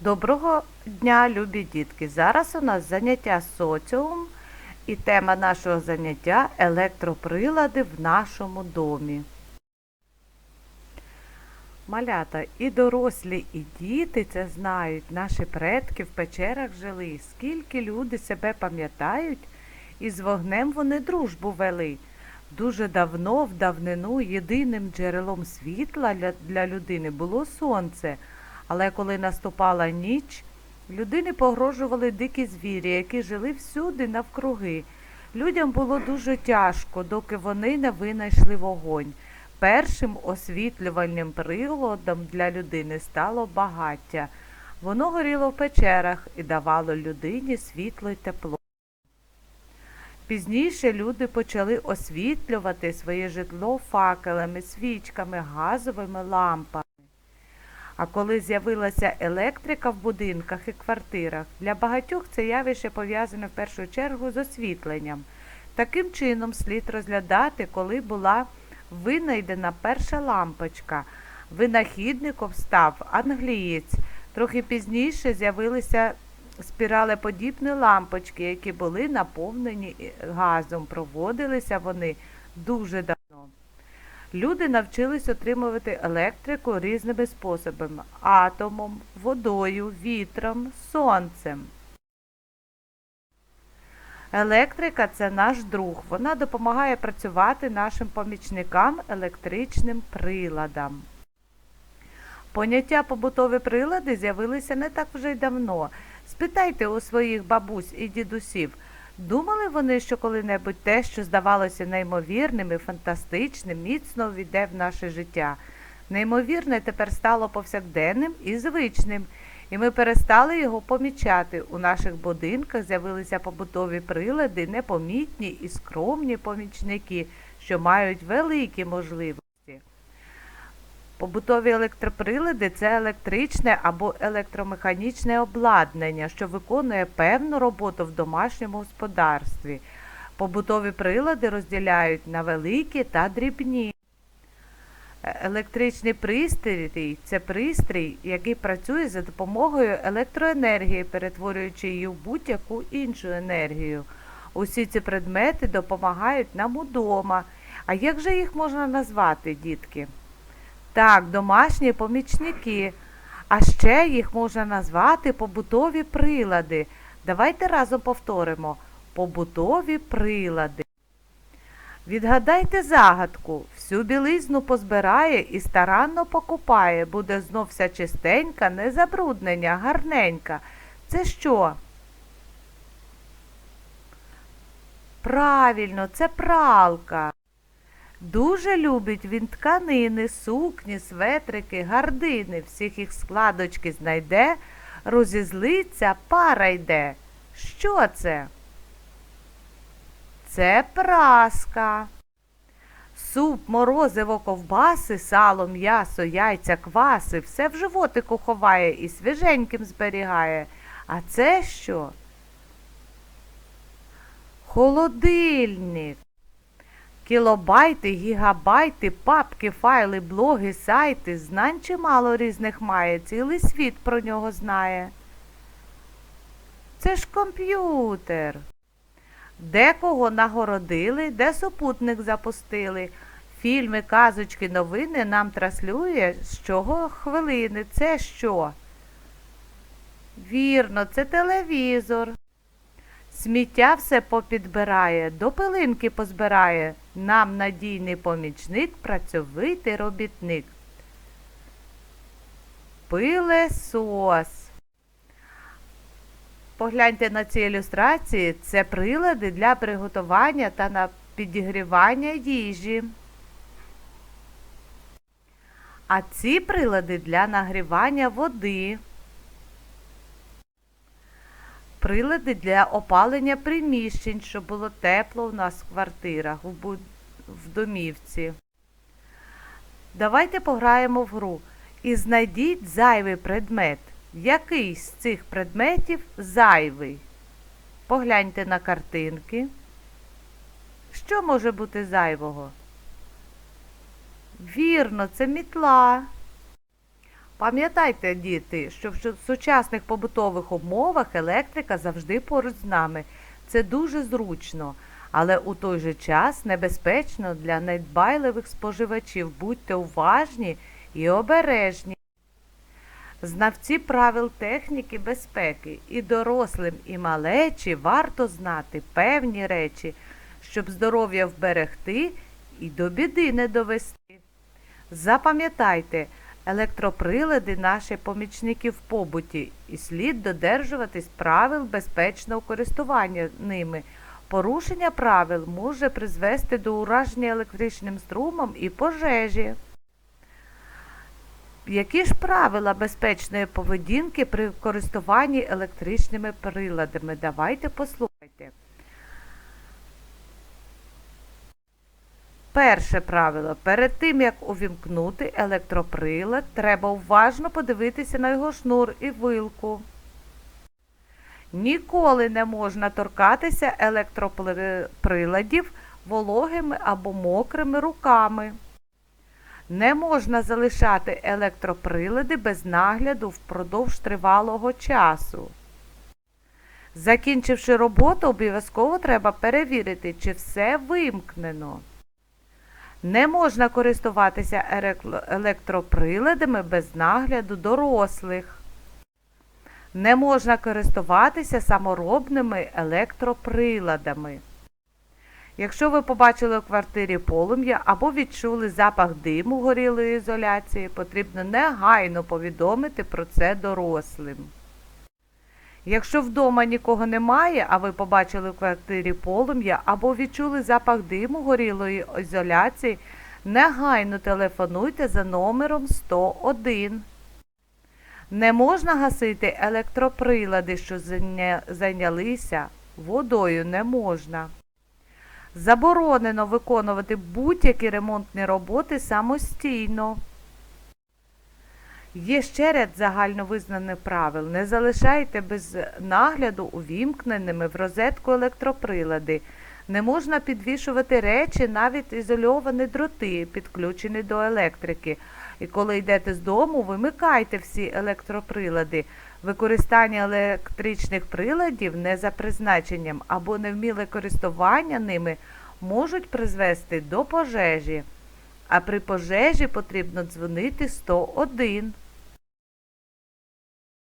Доброго дня, любі дітки! Зараз у нас заняття соціум і тема нашого заняття електроприлади в нашому домі. Малята і дорослі, і діти це знають. Наші предки в печерах жили. Скільки люди себе пам'ятають, і з вогнем вони дружбу вели. Дуже давно, в давнину, єдиним джерелом світла для, для людини було сонце. Але коли наступала ніч, людині погрожували дикі звірі, які жили всюди навкруги. Людям було дуже тяжко, доки вони не винайшли вогонь. Першим освітлювальним приладом для людини стало багаття. Воно горіло в печерах і давало людині світло й тепло. Пізніше люди почали освітлювати своє житло факелами, свічками, газовими лампами. А коли з'явилася електрика в будинках і квартирах, для багатьох це явище пов'язане в першу чергу з освітленням. Таким чином слід розглядати, коли була винайдена перша лампочка. Винахідником став англієць. Трохи пізніше з'явилися спіралеподібні лампочки, які були наповнені газом. Проводилися вони дуже давно. Люди навчились отримувати електрику різними способами атомом, водою, вітром, сонцем. Електрика це наш друг. Вона допомагає працювати нашим помічникам електричним приладам. Поняття побутові прилади з'явилися не так вже й давно. Спитайте у своїх бабусь і дідусів, думали вони, що коли-небудь те, що здавалося неймовірним і фантастичним, міцно війде в наше життя. Неймовірне тепер стало повсякденним і звичним, і ми перестали його помічати. У наших будинках з'явилися побутові прилади, непомітні і скромні помічники, що мають великі можливості. Побутові електроприлади це електричне або електромеханічне обладнання, що виконує певну роботу в домашньому господарстві. Побутові прилади розділяють на великі та дрібні. Електричний пристрій це пристрій, який працює за допомогою електроенергії, перетворюючи її в будь-яку іншу енергію. Усі ці предмети допомагають нам удома. А як же їх можна назвати, дітки? Так, домашні помічники. А ще їх можна назвати побутові прилади. Давайте разом повторимо. Побутові прилади. Відгадайте загадку. Всю білизну позбирає і старанно покупає. Буде знов вся чистенька, не гарненька. Це що? Правильно, це пралка. Дуже любить він тканини, сукні, светрики, гардини. Всіх їх складочки знайде, розізлиться, пара йде. Що це? Це праска. Суп, морозиво, ковбаси, сало, м'ясо, яйця, кваси, все в животику ховає і свіженьким зберігає. А це що? Холодильник. Кілобайти, гігабайти, папки, файли, блоги, сайти, знань чимало різних має, цілий світ про нього знає. Це ж комп'ютер. Декого нагородили, де супутник запустили. Фільми, казочки, новини нам транслює з чого хвилини. Це що? Вірно, це телевізор. Сміття все попідбирає, до пилинки позбирає. Нам надійний помічник, працьовитий робітник. Пилесос. Погляньте на ці ілюстрації. Це прилади для приготування та на підігрівання їжі. А ці прилади для нагрівання води. Прилади для опалення приміщень, щоб було тепло у нас в квартирах, в, домівці. Давайте пограємо в гру і знайдіть зайвий предмет. Який з цих предметів зайвий? Погляньте на картинки. Що може бути зайвого? Вірно, це мітла. Пам'ятайте, діти, що в сучасних побутових умовах електрика завжди поруч з нами. Це дуже зручно, але у той же час небезпечно для недбайливих споживачів. Будьте уважні і обережні. Знавці правил техніки безпеки і дорослим, і малечі варто знати певні речі, щоб здоров'я вберегти і до біди не довести. Запам'ятайте, електроприлади наші помічники в побуті, і слід додержуватись правил безпечного користування ними. Порушення правил може призвести до ураження електричним струмом і пожежі. Які ж правила безпечної поведінки при користуванні електричними приладами? Давайте послухайте. Перше правило. Перед тим, як увімкнути електроприлад, треба уважно подивитися на його шнур і вилку. Ніколи не можна торкатися електроприладів вологими або мокрими руками. Не можна залишати електроприлади без нагляду впродовж тривалого часу. Закінчивши роботу, обов'язково треба перевірити, чи все вимкнено. Не можна користуватися електроприладами без нагляду дорослих. Не можна користуватися саморобними електроприладами. Якщо ви побачили у квартирі полум'я або відчули запах диму горілої ізоляції, потрібно негайно повідомити про це дорослим. Якщо вдома нікого немає, а ви побачили в квартирі полум'я або відчули запах диму горілої ізоляції, негайно телефонуйте за номером 101. Не можна гасити електроприлади, що зайнялися, водою не можна. Заборонено виконувати будь-які ремонтні роботи самостійно. Є ще ряд загальновизнаних правил. Не залишайте без нагляду увімкненими в розетку електроприлади. Не можна підвішувати речі, навіть ізольовані дроти, підключені до електрики. І коли йдете з дому, вимикайте всі електроприлади. Використання електричних приладів не за призначенням або невміле користування ними можуть призвести до пожежі. А при пожежі потрібно дзвонити 101.